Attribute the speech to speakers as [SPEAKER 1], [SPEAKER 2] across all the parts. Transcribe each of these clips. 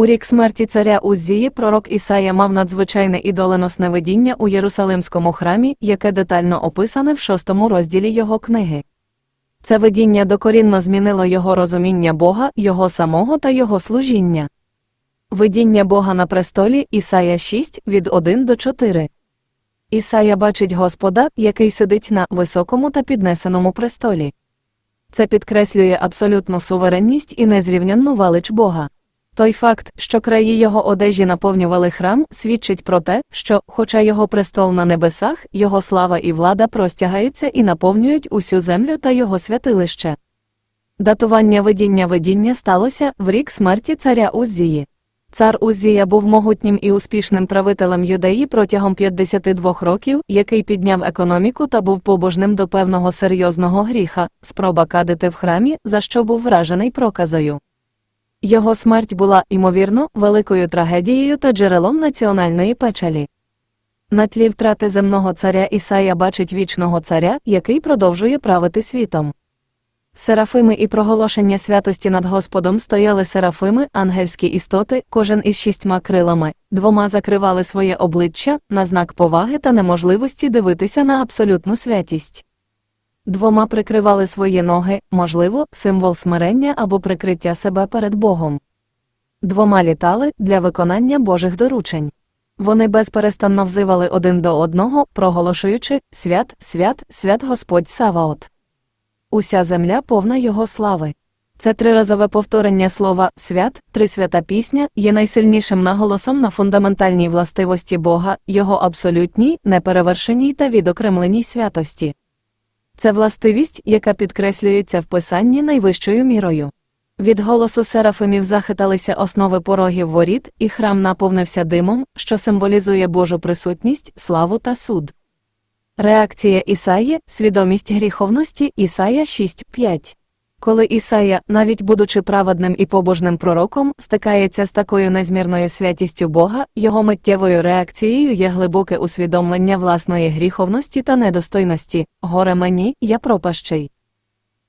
[SPEAKER 1] У рік смерті царя Уззії пророк Ісая мав надзвичайне і доленосне видіння у Єрусалимському храмі, яке детально описане в шостому розділі його книги. Це видіння докорінно змінило його розуміння Бога, його самого та його служіння. Видіння Бога на престолі Ісая 6 від 1 до 4. Ісая бачить Господа, який сидить на високому та піднесеному престолі. Це підкреслює абсолютну суверенність і незрівнянну велич Бога. Той факт, що краї його одежі наповнювали храм, свідчить про те, що, хоча його престол на небесах, його слава і влада простягаються і наповнюють усю землю та його святилище. Датування видіння видіння сталося в рік смерті царя Уззії. Цар Уззія був могутнім і успішним правителем юдеї протягом 52 років, який підняв економіку та був побожним до певного серйозного гріха, спроба кадити в храмі, за що був вражений проказою. Його смерть була, ймовірно, великою трагедією та джерелом національної печалі. На тлі втрати земного царя Ісая бачить вічного царя, який продовжує правити світом. Серафими і проголошення святості над Господом стояли серафими, ангельські істоти, кожен із шістьма крилами, двома закривали своє обличчя на знак поваги та неможливості дивитися на абсолютну святість. Двома прикривали свої ноги, можливо, символ смирення або прикриття себе перед Богом. Двома літали для виконання Божих доручень. Вони безперестанно взивали один до одного, проголошуючи свят, свят, свят Господь Саваот. Уся земля повна його слави. Це триразове повторення слова свят, трисвята пісня є найсильнішим наголосом на фундаментальній властивості Бога, його абсолютній, неперевершеній та відокремленій святості. Це властивість, яка підкреслюється в писанні найвищою мірою. Від голосу серафимів захиталися основи порогів воріт, і храм наповнився димом, що символізує Божу присутність, славу та суд. Реакція Ісаї свідомість гріховності Ісая 6.5. Коли Ісая, навіть будучи праведним і побожним пророком, стикається з такою незмірною святістю Бога, його миттєвою реакцією є глибоке усвідомлення власної гріховності та недостойності горе мені, я пропащий.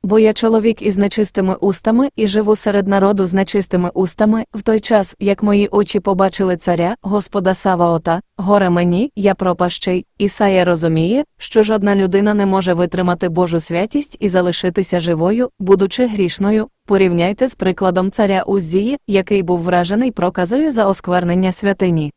[SPEAKER 1] Бо я чоловік із нечистими устами і живу серед народу з нечистими устами, в той час, як мої очі побачили царя, Господа Саваота, горе мені, я пропащий, Ісая розуміє, що жодна людина не може витримати Божу святість і залишитися живою, будучи грішною. Порівняйте з прикладом царя Уззії, який був вражений проказою за осквернення святині.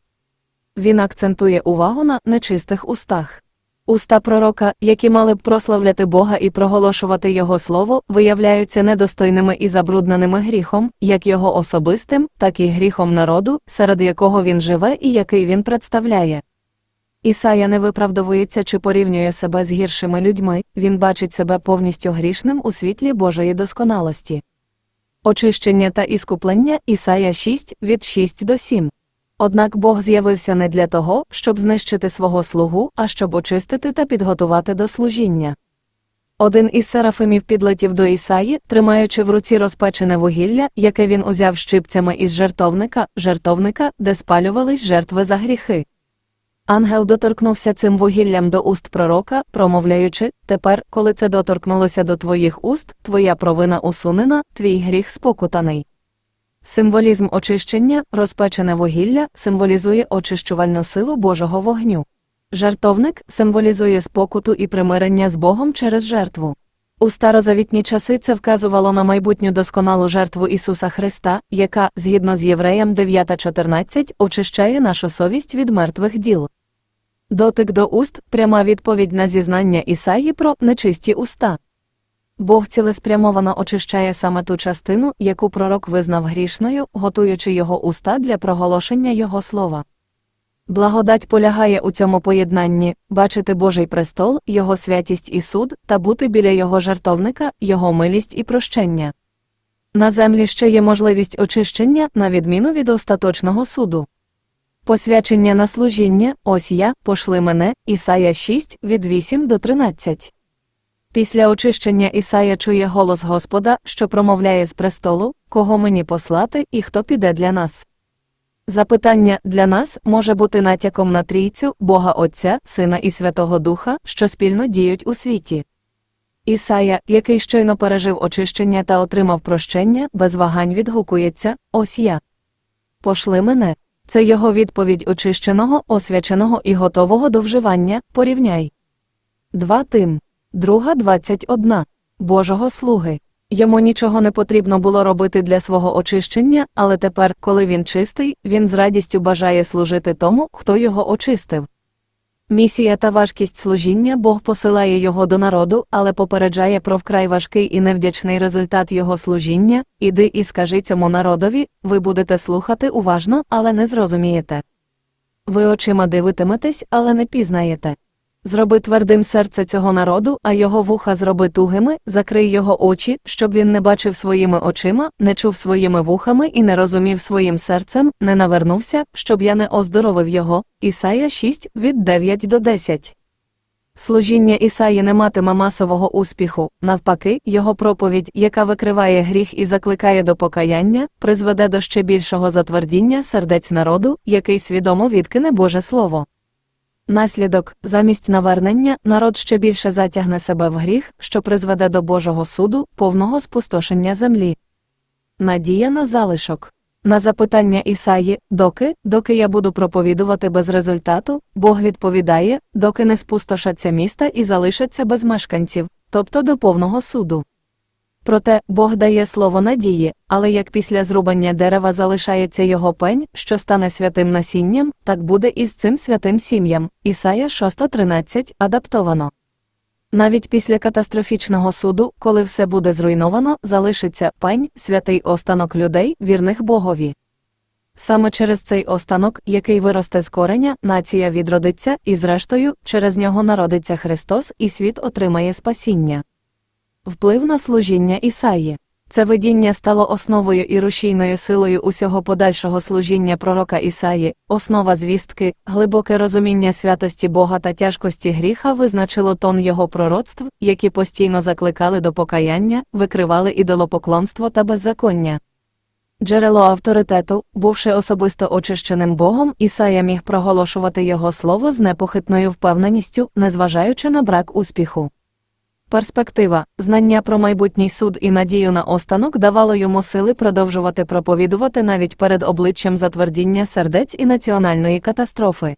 [SPEAKER 1] Він акцентує увагу на нечистих устах. Уста пророка, які мали б прославляти Бога і проголошувати Його слово, виявляються недостойними і забрудненими гріхом, як його особистим, так і гріхом народу, серед якого він живе і який він представляє. Ісая не виправдовується чи порівнює себе з гіршими людьми, він бачить себе повністю грішним у світлі Божої досконалості. Очищення та іскуплення Ісая 6 від 6 до 7. Однак Бог з'явився не для того, щоб знищити свого слугу, а щоб очистити та підготувати до служіння. Один із серафимів підлетів до Ісаї, тримаючи в руці розпечене вугілля, яке він узяв щипцями із жертовника, жертовника, де спалювались жертви за гріхи. Ангел доторкнувся цим вугіллям до уст пророка, промовляючи Тепер, коли це доторкнулося до твоїх уст, твоя провина усунена, твій гріх спокутаний. Символізм очищення, розпечене вугілля, символізує очищувальну силу Божого вогню. Жартовник символізує спокуту і примирення з Богом через жертву. У старозавітні часи це вказувало на майбутню досконалу жертву Ісуса Христа, яка, згідно з Євреям 9.14, очищає нашу совість від мертвих діл. Дотик до уст пряма відповідь на зізнання Ісаї про нечисті уста. Бог цілеспрямовано очищає саме ту частину, яку пророк визнав грішною, готуючи його уста для проголошення Його слова. Благодать полягає у цьому поєднанні бачити Божий престол, Його святість і суд, та бути біля Його жартовника, Його милість і прощення. На землі ще є можливість очищення, на відміну від остаточного суду. Посвячення на служіння, ось я, пошли мене, Ісая 6, від 8 до 13. Після очищення Ісая чує голос Господа, що промовляє з престолу, кого мені послати і хто піде для нас. Запитання для нас може бути натяком на трійцю Бога Отця, Сина і Святого Духа, що спільно діють у світі. Ісая, який щойно пережив очищення та отримав прощення, без вагань відгукується Ось я. пошли мене. Це його відповідь очищеного, освяченого і готового до вживання, порівняй. 2 Тим. Друга 21. Божого слуги. Йому нічого не потрібно було робити для свого очищення, але тепер, коли він чистий, він з радістю бажає служити тому, хто його очистив. Місія та важкість служіння Бог посилає його до народу, але попереджає про вкрай важкий і невдячний результат його служіння іди і скажи цьому народові, ви будете слухати уважно, але не зрозумієте. Ви очима дивитиметесь, але не пізнаєте. Зроби твердим серце цього народу, а його вуха зроби тугими, закрий його очі, щоб він не бачив своїми очима, не чув своїми вухами і не розумів своїм серцем, не навернувся, щоб я не оздоровив його. Ісая 6 від 9 до 10. Служіння Ісаї не матиме масового успіху, навпаки, його проповідь, яка викриває гріх і закликає до покаяння, призведе до ще більшого затвердіння сердець народу, який свідомо відкине Боже Слово. Наслідок, замість навернення, народ ще більше затягне себе в гріх, що призведе до Божого суду, повного спустошення землі. Надія на залишок. На запитання Ісаї, доки, доки я буду проповідувати без результату, Бог відповідає, доки не спустошаться міста і залишаться без мешканців, тобто до повного суду. Проте Бог дає слово надії, але як після зрубання дерева залишається його пень, що стане святим насінням, так буде і з цим святим сім'ям. Ісая 6.13 адаптовано. Навіть після катастрофічного суду, коли все буде зруйновано, залишиться пень, святий останок людей, вірних Богові. Саме через цей останок, який виросте з кореня, нація відродиться, і зрештою, через нього народиться Христос, і світ отримає спасіння. Вплив на служіння Ісаї. Це видіння стало основою і рушійною силою усього подальшого служіння пророка Ісаї, основа звістки, глибоке розуміння святості Бога та тяжкості гріха визначило тон його пророцтв, які постійно закликали до покаяння, викривали ідолопоклонство та беззаконня. Джерело авторитету, бувши особисто очищеним Богом, Ісая міг проголошувати його слово з непохитною впевненістю, незважаючи на брак успіху. Перспектива, знання про майбутній суд і надію на останок давало йому сили продовжувати проповідувати навіть перед обличчям затвердіння сердець і національної катастрофи.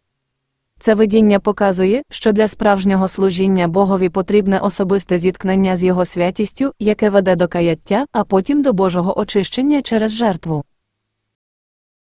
[SPEAKER 1] Це видіння показує, що для справжнього служіння Богові потрібне особисте зіткнення з його святістю, яке веде до каяття, а потім до Божого очищення через жертву.